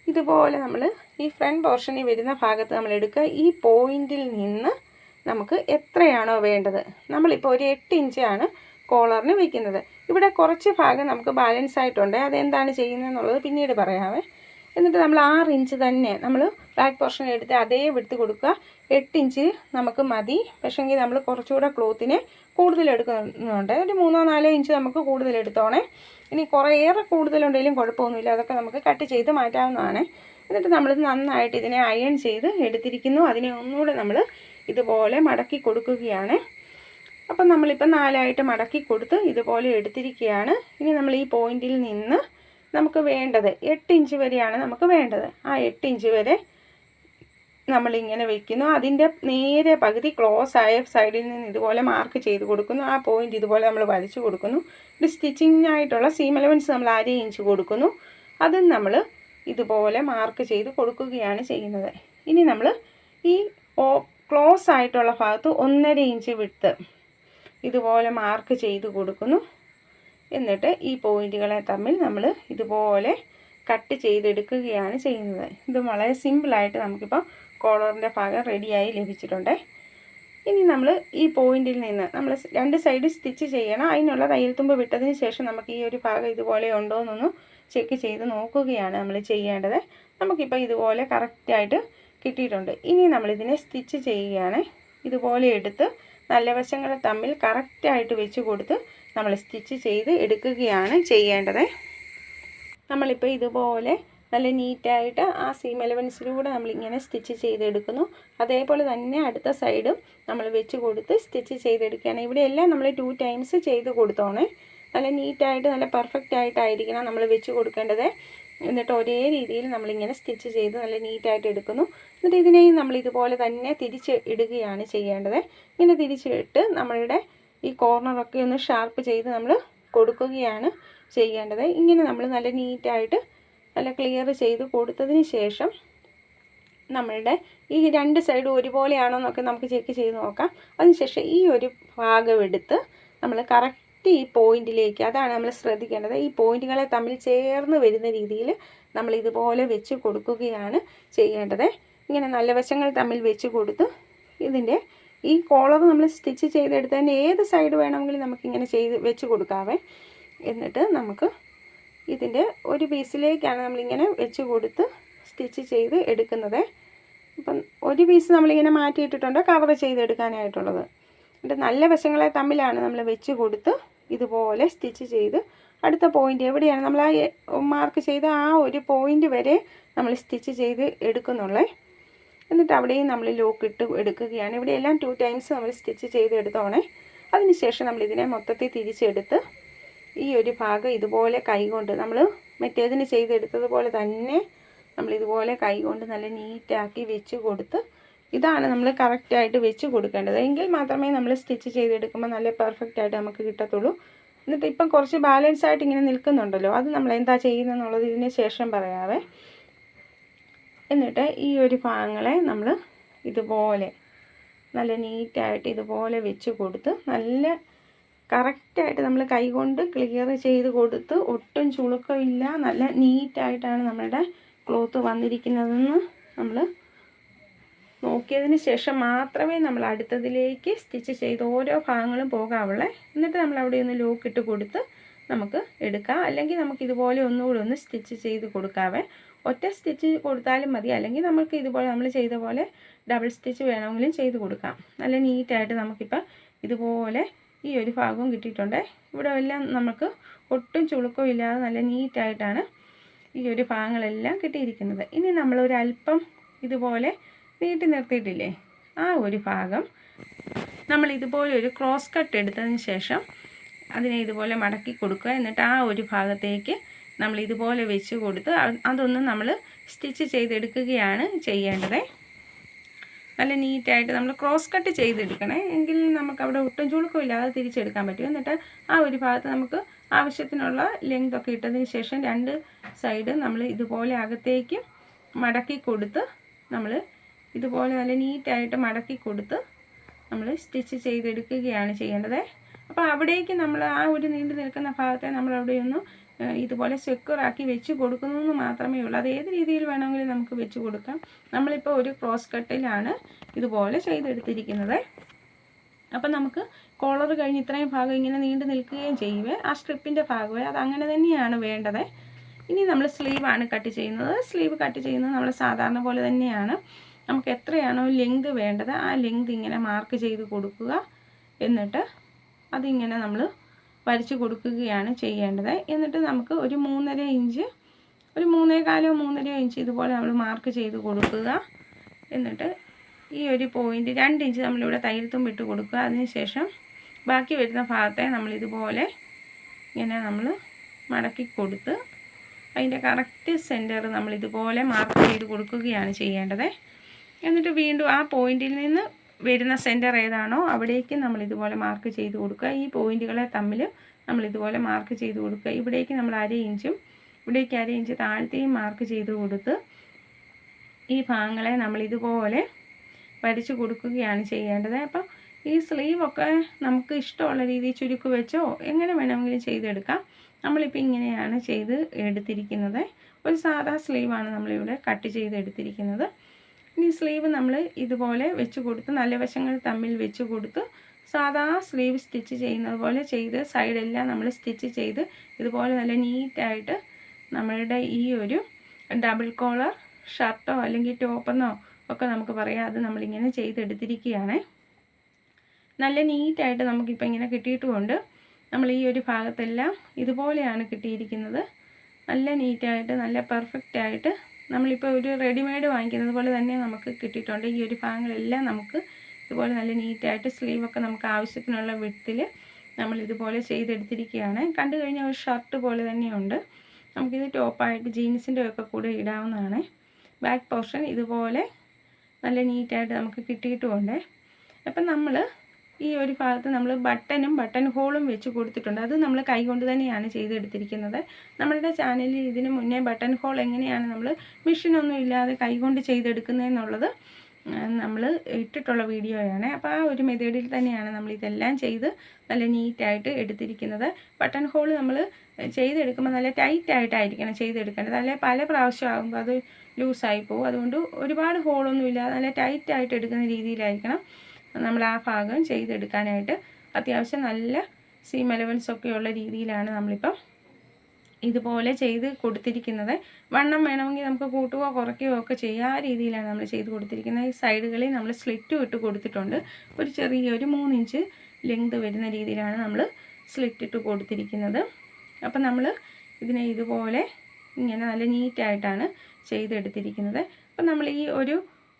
ഇതുപോലെ നമ്മൾ ഈ ഫ്രണ്ട് പോർഷനിൽ വരുന്ന ഭാഗത്ത് നമ്മൾ എടുക്കുക. ഈ പോയിന്റിൽ നിന്ന് നമുക്ക് എത്രയാണോ വേണ്ടത്. നമ്മളിപ്പോൾ ഒരു എട്ട് ഇഞ്ചാണ് കോളറിന് വയ്ക്കുന്നത് ഇവിടെ കുറച്ച് ഭാഗം നമുക്ക് ബാലൻസ് ആയിട്ടുണ്ട്. അതെന്താണ് ചെയ്യുന്നതെന്നുള്ളത് പിന്നീട് പറയാമേ എന്നിട്ട് നമ്മൾ ആറ് ഇഞ്ച് തന്നെ നമ്മൾ ബാക്ക് പോർഷൻ എടുത്ത് അതേ വിടുത്ത് കൊടുക്കുക. എട്ട് ഇഞ്ച് നമുക്ക് മതി. പക്ഷേങ്കിൽ നമ്മൾ കുറച്ചുകൂടെ ക്ലോത്തിനെ കൂടുതൽ എടുക്കുന്നുണ്ട് ഒരു മൂന്നോ നാലോ ഇഞ്ച് നമുക്ക് കൂടുതൽ എടുത്തോണേ ഇനി കുറേയേറെ കൂടുതലുണ്ടെങ്കിലും കുഴപ്പമൊന്നുമില്ല. അതൊക്കെ നമുക്ക് കട്ട് ചെയ്ത് മാറ്റാവുന്നതാണ്. എന്നിട്ട് നമ്മൾ നന്നായിട്ട് ഇതിനെ അയൺ ചെയ്ത് എടുത്തിരിക്കുന്നു. അതിനെ ഒന്നുകൂടെ നമ്മൾ ഇതുപോലെ മടക്കി കൊടുക്കുകയാണ്. അപ്പം നമ്മളിപ്പോൾ നാലായിട്ട് മടക്കി കൊടുത്ത് ഇതുപോലെ എടുത്തിരിക്കുകയാണ്. ഇനി നമ്മൾ ഈ പോയിന്റിൽ നിന്ന് നമുക്ക് വേണ്ടത് എട്ട് ഇഞ്ച് വരെയാണ് നമുക്ക് വേണ്ടത്. ആ എട്ട് ഇഞ്ച് വരെ നമ്മളിങ്ങനെ വെക്കുന്നു. അതിന്റെ നേരെ പകുതി ക്ലോസ് ആയ സൈഡിൽ നിന്ന് ഇതുപോലെ മാർക്ക് ചെയ്ത് കൊടുക്കുന്നു. ആ പോയിന്റ് ഇതുപോലെ നമ്മൾ വലിച്ചു കൊടുക്കുന്നു. ഒരു സ്റ്റിച്ചിങ്ങിനായിട്ടുള്ള സീം എലവൻസ് നമ്മൾ അര ഇഞ്ച് കൊടുക്കുന്നു. അതും നമ്മൾ ഇതുപോലെ മാർക്ക് ചെയ്ത് കൊടുക്കുകയാണ് ചെയ്യുന്നത്. ഇനി നമ്മൾ ഈ ക്ലോസ് ആയിട്ടുള്ള ഭാഗത്ത് ഒന്നര ഇഞ്ച് വിട്ട് ഇതുപോലെ മാർക്ക് ചെയ്ത് കൊടുക്കുന്നു. എന്നിട്ട് ഈ പോയിന്റുകളെ തമ്മിൽ നമ്മൾ ഇതുപോലെ കട്ട് ചെയ്തെടുക്കുകയാണ് ചെയ്യുന്നത്. ഇത് വളരെ സിമ്പിളായിട്ട് നമുക്കിപ്പോൾ കോളറിന്റെ ഭാഗം റെഡിയായി ലഭിച്ചിട്ടുണ്ട്. ഇനി നമ്മൾ ഈ പോയിന്റിൽ നിന്ന് നമ്മൾ രണ്ട് സൈഡ് സ്റ്റിച്ച് ചെയ്യണം. അതിനുള്ള തയ്യൽ തുമ്പ് വിട്ടതിന് ശേഷം നമുക്ക് ഈ ഒരു ഭാഗം ഇതുപോലെ ഉണ്ടോ എന്നൊന്ന് ചെക്ക് ചെയ്ത് നോക്കുകയാണ് നമ്മൾ ചെയ്യേണ്ടത്. നമുക്കിപ്പോൾ ഇതുപോലെ കറക്റ്റായിട്ട് കിട്ടിയിട്ടുണ്ട്. ഇനി നമ്മളിതിനെ സ്റ്റിച്ച് ചെയ്യുകയാണ്. ഇതുപോലെ എടുത്ത് നല്ല വശങ്ങൾ തമ്മിൽ കറക്റ്റായിട്ട് വെച്ച് കൊടുത്ത് നമ്മൾ സ്റ്റിച്ച് ചെയ്ത് എടുക്കുകയാണ് ചെയ്യേണ്ടത്. നമ്മളിപ്പോൾ ഇതുപോലെ നല്ല നീറ്റായിട്ട് ആ സീം എലവൻസിലൂടെ നമ്മളിങ്ങനെ സ്റ്റിച്ച് ചെയ്തെടുക്കുന്നു. അതേപോലെ തന്നെ അടുത്ത സൈഡും നമ്മൾ വെച്ച് കൊടുത്ത് സ്റ്റിച്ച് ചെയ്തെടുക്കുകയാണ്. ഇവിടെയെല്ലാം നമ്മൾ ടു ടൈംസ് ചെയ്ത് കൊടുത്തോണേ. നല്ല നീറ്റായിട്ട് നല്ല പെർഫെക്റ്റ് ആയിട്ടായിരിക്കണം നമ്മൾ വെച്ച് കൊടുക്കേണ്ടത്. എന്നിട്ട് ഒരേ രീതിയിൽ നമ്മളിങ്ങനെ സ്റ്റിച്ച് ചെയ്ത് നല്ല നീറ്റായിട്ട് എടുക്കുന്നു. എന്നിട്ട് ഇതിനെയും നമ്മൾ ഇതുപോലെ തന്നെ തിരിച്ച് ഇടുകയാണ് ചെയ്യേണ്ടത്. ഇങ്ങനെ തിരിച്ചിട്ട് നമ്മളുടെ ഈ കോർണറൊക്കെ ഒന്ന് ഷാർപ്പ് ചെയ്ത് നമ്മൾ കൊടുക്കുകയാണ് ചെയ്യേണ്ടത്. ഇങ്ങനെ നമ്മൾ നല്ല നീറ്റായിട്ട് നല്ല ക്ലിയർ ചെയ്ത് കൊടുത്തതിന് ശേഷം നമ്മളുടെ ഈ രണ്ട് സൈഡും ഒരുപോലെയാണോ എന്നൊക്കെ നമുക്ക് ചെക്ക് ചെയ്ത് നോക്കാം. അതിനുശേഷം ഈ ഒരു ഭാഗം എടുത്ത് നമ്മൾ കറക്റ്റ് ഈ പോയിന്റിലേക്ക് അതാണ് നമ്മൾ ശ്രദ്ധിക്കേണ്ടത്. ഈ പോയിന്റുകളെ തമ്മിൽ ചേർന്ന് വരുന്ന രീതിയിൽ നമ്മൾ ഇതുപോലെ വെച്ച് കൊടുക്കുകയാണ് ചെയ്യേണ്ടത്. ഇങ്ങനെ നല്ല വശങ്ങൾ തമ്മിൽ വെച്ച് കൊടുത്ത് ഇതിന്റെ ഈ കോളർ നമ്മൾ സ്റ്റിച്ച് ചെയ്തെടുത്തതിന്റെ ഏത് സൈഡ് വേണമെങ്കിലും നമുക്കിങ്ങനെ ചെയ്ത് വെച്ച് കൊടുക്കാവേ. എന്നിട്ട് നമുക്ക് ഇതിന്റെ ഒരു പീസിലേക്കാണ് നമ്മളിങ്ങനെ വെച്ച് കൊടുത്ത് സ്റ്റിച്ച് ചെയ്ത് എടുക്കുന്നത്. അപ്പം ഒരു പീസ് നമ്മളിങ്ങനെ മാറ്റിയിട്ടിട്ടുണ്ട് കവർ ചെയ്തെടുക്കാനായിട്ടുള്ളത്. എന്നിട്ട് നല്ല വശങ്ങളെ തമ്മിലാണ് നമ്മൾ വെച്ച് കൊടുത്ത് ഇതുപോലെ സ്റ്റിച്ച് ചെയ്ത് അടുത്ത പോയിന്റ് എവിടെയാണ്? നമ്മൾ ആ മാർക്ക് ചെയ്ത ആ ഒരു പോയിന്റ് വരെ നമ്മൾ സ്റ്റിച്ച് ചെയ്ത് എടുക്കുന്നുള്ളേ. എന്നിട്ട് അവിടെയും നമ്മൾ ലോക്ക് ഇട്ട് എടുക്കുകയാണ്. ഇവിടെയെല്ലാം ടു ടൈംസ് നമ്മൾ സ്റ്റിച്ച് ചെയ്ത് എടുത്തോണേ അതിനുശേഷം നമ്മൾ ഇതിനെ മൊത്തത്തിൽ തിരിച്ചെടുത്ത് ഈ ഒരു ഭാഗം ഇതുപോലെ കൈകൊണ്ട് നമ്മൾ മറ്റേതിന് ചെയ്തെടുത്തതുപോലെ തന്നെ നമ്മൾ ഇതുപോലെ കൈകൊണ്ട് നല്ല നീറ്റാക്കി വെച്ച് കൊടുത്ത് ഇതാണ് നമ്മൾ കറക്റ്റായിട്ട് വെച്ച് കൊടുക്കേണ്ടത്. എങ്കിൽ മാത്രമേ നമ്മൾ സ്റ്റിച്ച് ചെയ്തെടുക്കുമ്പോൾ നല്ല പെർഫെക്റ്റ് ആയിട്ട് നമുക്ക് കിട്ടത്തുള്ളൂ. എന്നിട്ട് ഇപ്പം കുറച്ച് ബാലൻസ് ആയിട്ട് ഇങ്ങനെ നിൽക്കുന്നുണ്ടല്ലോ. അത് നമ്മൾ എന്താ ചെയ്യുന്നതെന്നുള്ളത് ഇതിന് ശേഷം പറയാവേ. എന്നിട്ട് ഈ ഒരു ഭാഗങ്ങളെ നമ്മൾ ഇതുപോലെ നല്ല നീറ്റായിട്ട് ഇതുപോലെ വെച്ച് കൊടുത്ത് നല്ല കറക്റ്റായിട്ട് നമ്മൾ കൈകൊണ്ട് ക്ലിയർ ചെയ്ത് കൊടുത്ത് ഒട്ടും ചുളുക്കമില്ല. നല്ല നീറ്റായിട്ടാണ് നമ്മളുടെ ക്ലോത്ത് വന്നിരിക്കുന്നതെന്ന് നമ്മൾ നോക്കിയതിന് ശേഷം മാത്രമേ നമ്മൾ അടുത്തതിലേക്ക് സ്റ്റിച്ച് ചെയ്ത് ഓരോ ഭാഗങ്ങളും പോകാവുള്ളേ. എന്നിട്ട് നമ്മൾ അവിടെ ഒന്ന് ലോക്ക് ഇട്ട് കൊടുത്ത് നമുക്ക് എടുക്കാം. അല്ലെങ്കിൽ നമുക്ക് ഇതുപോലെ ഒന്നുകൂടി ഒന്ന് സ്റ്റിച്ച് ചെയ്ത് കൊടുക്കാവേ. ഒറ്റ സ്റ്റിച്ച് കൊടുത്താലും മതി. അല്ലെങ്കിൽ നമുക്ക് ഇതുപോലെ നമ്മൾ ചെയ്ത പോലെ ഡബിൾ സ്റ്റിച്ച് വേണമെങ്കിലും ചെയ്ത് കൊടുക്കാം. നല്ല നീറ്റായിട്ട് നമുക്കിപ്പോൾ ഇതുപോലെ ഈ ഒരു ഭാഗവും കിട്ടിയിട്ടുണ്ട്. ഇവിടെ എല്ലാം നമുക്ക് ഒട്ടും ചുളുക്കവും ഇല്ലാതെ നല്ല നീറ്റായിട്ടാണ് ഈ ഒരു ഭാഗങ്ങളെല്ലാം കിട്ടിയിരിക്കുന്നത്. ഇനി നമ്മൾ ഒരു അല്പം ഇതുപോലെ നീട്ടി നിർത്തിയിട്ടില്ലേ? ആ ഒരു ഭാഗം നമ്മൾ ഇതുപോലെ ഒരു ക്രോസ് കട്ട് എടുത്തതിന് ശേഷം അതിനെ ഇതുപോലെ മടക്കി കൊടുക്കുക. എന്നിട്ട് ആ ഒരു ഭാഗത്തേക്ക് നമ്മൾ ഇതുപോലെ വെച്ച് കൊടുത്ത് അതൊന്നും നമ്മൾ സ്റ്റിച്ച് ചെയ്തെടുക്കുകയാണ് ചെയ്യേണ്ടത്. നല്ല നീറ്റായിട്ട് നമ്മൾ ക്രോസ് കട്ട് ചെയ്തെടുക്കണേ. എങ്കിൽ നമുക്ക് അവിടെ ഒട്ടും ചുളുക്കും ഇല്ലാതെ തിരിച്ചെടുക്കാൻ പറ്റും. എന്നിട്ട് ആ ഒരു ഭാഗത്ത് നമുക്ക് ആവശ്യത്തിനുള്ള ലെങ്ത് ഒക്കെ ഇട്ടതിന് ശേഷം രണ്ട് സൈഡ് നമ്മൾ ഇതുപോലെ അകത്തേക്ക് മടക്കി കൊടുത്ത് നമ്മൾ ഇതുപോലെ നല്ല നീറ്റായിട്ട് മടക്കി കൊടുത്ത് നമ്മൾ സ്റ്റിച്ച് ചെയ്തെടുക്കുകയാണ് ചെയ്യേണ്ടത്. അപ്പോൾ അവിടേക്ക് നമ്മൾ ആ ഒരു നീണ്ടു നിൽക്കുന്ന ഭാഗത്തെ നമ്മൾ അവിടെ ഒന്ന് ഇതുപോലെ സെക്യൂറാക്കി വെച്ച് കൊടുക്കുന്നു മാത്രമേ ഉള്ളൂ. അത് ഏത് രീതിയിൽ വേണമെങ്കിലും നമുക്ക് വെച്ച് കൊടുക്കാം. നമ്മളിപ്പോൾ ഒരു ക്രോസ് കട്ടിലാണ് ഇതുപോലെ ചെയ്തെടുത്തിരിക്കുന്നത്. അപ്പം നമുക്ക് കോളർ കഴിഞ്ഞ് ഇത്രയും ഭാഗം ഇങ്ങനെ നീണ്ടു നിൽക്കുകയും ചെയ്യുവേ ആ സ്ട്രിപ്പിന്റെ ഭാഗമേ അത് അങ്ങനെ തന്നെയാണ് വേണ്ടത്. ഇനി നമ്മൾ സ്ലീവാണ് കട്ട് ചെയ്യുന്നത്. സ്ലീവ് കട്ട് ചെയ്യുന്നത് നമ്മൾ സാധാരണ പോലെ തന്നെയാണ്. നമുക്ക് എത്രയാണോ ലെങ്ത് വേണ്ടത് ആ ലെങ്ത് ഇങ്ങനെ മാർക്ക് ചെയ്ത് കൊടുക്കുക. എന്നിട്ട് അതിങ്ങനെ നമ്മൾ വരച്ച് കൊടുക്കുകയാണ് ചെയ്യേണ്ടത്. എന്നിട്ട് നമുക്ക് ഒരു മൂന്നര ഇഞ്ച് ഒരു മൂന്നേകാലോ മൂന്നര ഇഞ്ച് ഇതുപോലെ നമ്മൾ മാർക്ക് ചെയ്ത് കൊടുക്കുക. എന്നിട്ട് ഈ ഒരു പോയിന്റ് രണ്ട് ഇഞ്ച് നമ്മളിവിടെ തൈരത്തും വിട്ട് കൊടുക്കുക. അതിനുശേഷം ബാക്കി വരുന്ന ഭാഗത്തെ നമ്മളിതുപോലെ ഇങ്ങനെ നമ്മൾ മടക്കി കൊടുത്ത് അതിന്റെ കറക്റ്റ് സെന്റർ നമ്മളിതുപോലെ മാർക്ക് ചെയ്ത് കൊടുക്കുകയാണ് ചെയ്യേണ്ടത്. എന്നിട്ട് വീണ്ടും ആ പോയിന്റിൽ നിന്ന് വരുന്ന സെന്റർ ഏതാണോ അവിടേക്ക് നമ്മൾ ഇതുപോലെ മാർക്ക് ചെയ്ത് കൊടുക്കുക. ഈ പോയിന്റുകളെ തമ്മിൽ നമ്മൾ ഇതുപോലെ മാർക്ക് ചെയ്ത് കൊടുക്കുക. ഇവിടേക്ക് നമ്മൾ അര ഇഞ്ചും ഇവിടേക്ക് അര ഇഞ്ച് താഴ്ത്തിയും മാർക്ക് ചെയ്ത് കൊടുത്ത് ഈ ഭാഗങ്ങളെ നമ്മൾ ഇതുപോലെ വരച്ച് കൊടുക്കുകയാണ് ചെയ്യേണ്ടത്. അപ്പം ഈ സ്ലീവൊക്കെ നമുക്ക് ഇഷ്ടമുള്ള രീതിയിൽ ചുരുക്ക് വെച്ചോ എങ്ങനെ വേണമെങ്കിലും ചെയ്തെടുക്കാം. നമ്മളിപ്പോൾ ഇങ്ങനെയാണ് ചെയ്ത് എടുത്തിരിക്കുന്നത്. ഒരു സാധാ സ്ലീവാണ് നമ്മളിവിടെ കട്ട് ചെയ്ത് എടുത്തിരിക്കുന്നത് ഇനി സ്ലീവ് നമ്മൾ ഇതുപോലെ വെച്ച് കൊടുത്ത് നല്ല വശങ്ങൾ തമ്മിൽ വെച്ച് കൊടുത്ത് സാധാ സ്ലീവ് സ്റ്റിച്ച് ചെയ്യുന്നത് പോലെ ചെയ്ത് സൈഡെല്ലാം നമ്മൾ സ്റ്റിച്ച് ചെയ്ത് ഇതുപോലെ നല്ല നീറ്റായിട്ട് നമ്മളുടെ ഈ ഒരു ഡബിൾ കോളർ ഷർട്ടോ അല്ലെങ്കിൽ ടോപ്പെന്നോ ഒക്കെ നമുക്ക് പറയാം. അത് നമ്മളിങ്ങനെ ചെയ്തെടുത്തിരിക്കുകയാണ്. നല്ല നീറ്റായിട്ട് നമുക്കിപ്പോൾ ഇങ്ങനെ കിട്ടിയിട്ടുമുണ്ട് നമ്മൾ ഈ ഒരു ഭാഗത്തെല്ലാം ഇതുപോലെയാണ് കിട്ടിയിരിക്കുന്നത്. നല്ല നീറ്റായിട്ട് നല്ല പെർഫെക്റ്റ് ആയിട്ട് നമ്മളിപ്പോൾ ഒരു റെഡിമെയ്ഡ് വാങ്ങിക്കുന്നത് പോലെ തന്നെ നമുക്ക് കിട്ടിയിട്ടുണ്ട്. ഈ ഒരു ഭാഗങ്ങളെല്ലാം നമുക്ക് ഇതുപോലെ നല്ല നീറ്റായിട്ട് സ്ലീവൊക്കെ നമുക്ക് ആവശ്യത്തിനുള്ള വിടത്തിൽ നമ്മൾ ഇതുപോലെ ചെയ്തെടുത്തിരിക്കുകയാണ്. കണ്ടു കഴിഞ്ഞാൽ ഒരു ഷർട്ട് പോലെ തന്നെയുണ്ട്. നമുക്കിത് ടോപ്പായിട്ട് ജീൻസിന്റെ ഒക്കെ കൂടെ ഇടാവുന്നതാണ്. ബാക്ക് പോർഷൻ ഇതുപോലെ നല്ല നീറ്റായിട്ട് നമുക്ക് കിട്ടിയിട്ടുമുണ്ട്. അപ്പം നമ്മൾ ഈ ഒരു ഭാഗത്ത് നമ്മൾ ബട്ടനും ബട്ടൺ ഹോളും വെച്ച് കൊടുത്തിട്ടുണ്ട്. അത് നമ്മൾ കൈകൊണ്ട് തന്നെയാണ് ചെയ്തെടുത്തിരിക്കുന്നത്. നമ്മളുടെ ചാനലിൽ ഇതിന് മുന്നേ ബട്ടൺ ഹോൾ എങ്ങനെയാണ് നമ്മൾ മെഷീനൊന്നും ഇല്ലാതെ കൈകൊണ്ട് ചെയ്തെടുക്കുന്നതെന്നുള്ളത് നമ്മൾ ഇട്ടിട്ടുള്ള വീഡിയോയാണ്. അപ്പോൾ ആ ഒരു മെത്തേഡിൽ തന്നെയാണ് നമ്മൾ ഇതെല്ലാം ചെയ്ത് നല്ല നീറ്റായിട്ട് എടുത്തിരിക്കുന്നത്. ബട്ടൺ ഹോൾ നമ്മൾ ചെയ്തെടുക്കുമ്പോൾ നല്ല ടൈറ്റായിട്ടായിരിക്കണം ചെയ്തെടുക്കേണ്ടത്. അല്ലെ പല പ്രാവശ്യം ആകുമ്പോൾ അത് ലൂസായി പോകും അതുകൊണ്ട് ഒരുപാട് ഹോളൊന്നും ഇല്ലാതെ നല്ല ടൈറ്റായിട്ട് എടുക്കുന്ന രീതിയിലായിരിക്കണം. നമ്മൾ ആ ഭാഗം ചെയ്തെടുക്കാനായിട്ട് അത്യാവശ്യം നല്ല സീം ഉള്ള രീതിയിലാണ് നമ്മളിപ്പം ഇതുപോലെ ചെയ്ത് കൊടുത്തിരിക്കുന്നത്. വണ്ണം വേണമെങ്കിൽ നമുക്ക് കൂട്ടുകയോ കുറയ്ക്കുകയോ ഒക്കെ ചെയ്യാം. ആ രീതിയിലാണ് നമ്മൾ ചെയ്ത് കൊടുത്തിരിക്കുന്നത്. ഈ സൈഡുകളിൽ നമ്മൾ സ്ലിറ്റും ഇട്ട് കൊടുത്തിട്ടുണ്ട്. ഒരു ചെറിയൊരു മൂന്നിഞ്ച് ലെങ്ത് വരുന്ന രീതിയിലാണ് നമ്മൾ സ്ലിറ്റ് ഇട്ട് കൊടുത്തിരിക്കുന്നത്. അപ്പം നമ്മൾ ഇതിനെ ഇതുപോലെ ഇങ്ങനെ നല്ല നീറ്റായിട്ടാണ് ചെയ്തെടുത്തിരിക്കുന്നത്. അപ്പം നമ്മൾ ഈ ഒരു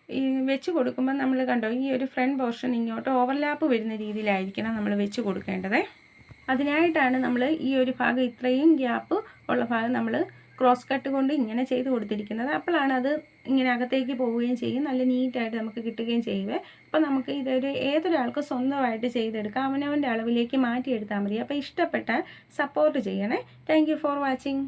ഈ വെച്ച് കൊടുക്കുമ്പോൾ നമ്മൾ കണ്ടോ ഈ ഒരു ഫ്രണ്ട് പോർഷൻ ഇങ്ങോട്ട് ഓവർലാപ്പ് വരുന്ന രീതിയിലായിരിക്കണം നമ്മൾ വെച്ച് കൊടുക്കേണ്ടത്. അതിനായിട്ടാണ് നമ്മൾ ഈ ഒരു ഭാഗം ഇത്രയും ഗ്യാപ്പ് ഉള്ള ഭാഗം നമ്മൾ ക്രോസ് കട്ട് കൊണ്ട് ഇങ്ങനെ ചെയ്ത് കൊടുത്തിരിക്കുന്നത്. അപ്പോഴാണ് അത് ഇങ്ങനെ അകത്തേക്ക് പോവുകയും ചെയ്യും. നല്ല നീറ്റായിട്ട് നമുക്ക് കിട്ടുകയും ചെയ്യുവേ അപ്പോൾ നമുക്ക് ഇതൊരു ഏതൊരാൾക്ക് സ്വന്തമായിട്ട് ചെയ്തെടുക്കാം അവനവന്റെ അളവിലേക്ക് മാറ്റിയെടുത്താൽ മതി. അപ്പോൾ ഇഷ്ടപ്പെട്ടാൽ സപ്പോർട്ട് ചെയ്യണേ. Thank for watching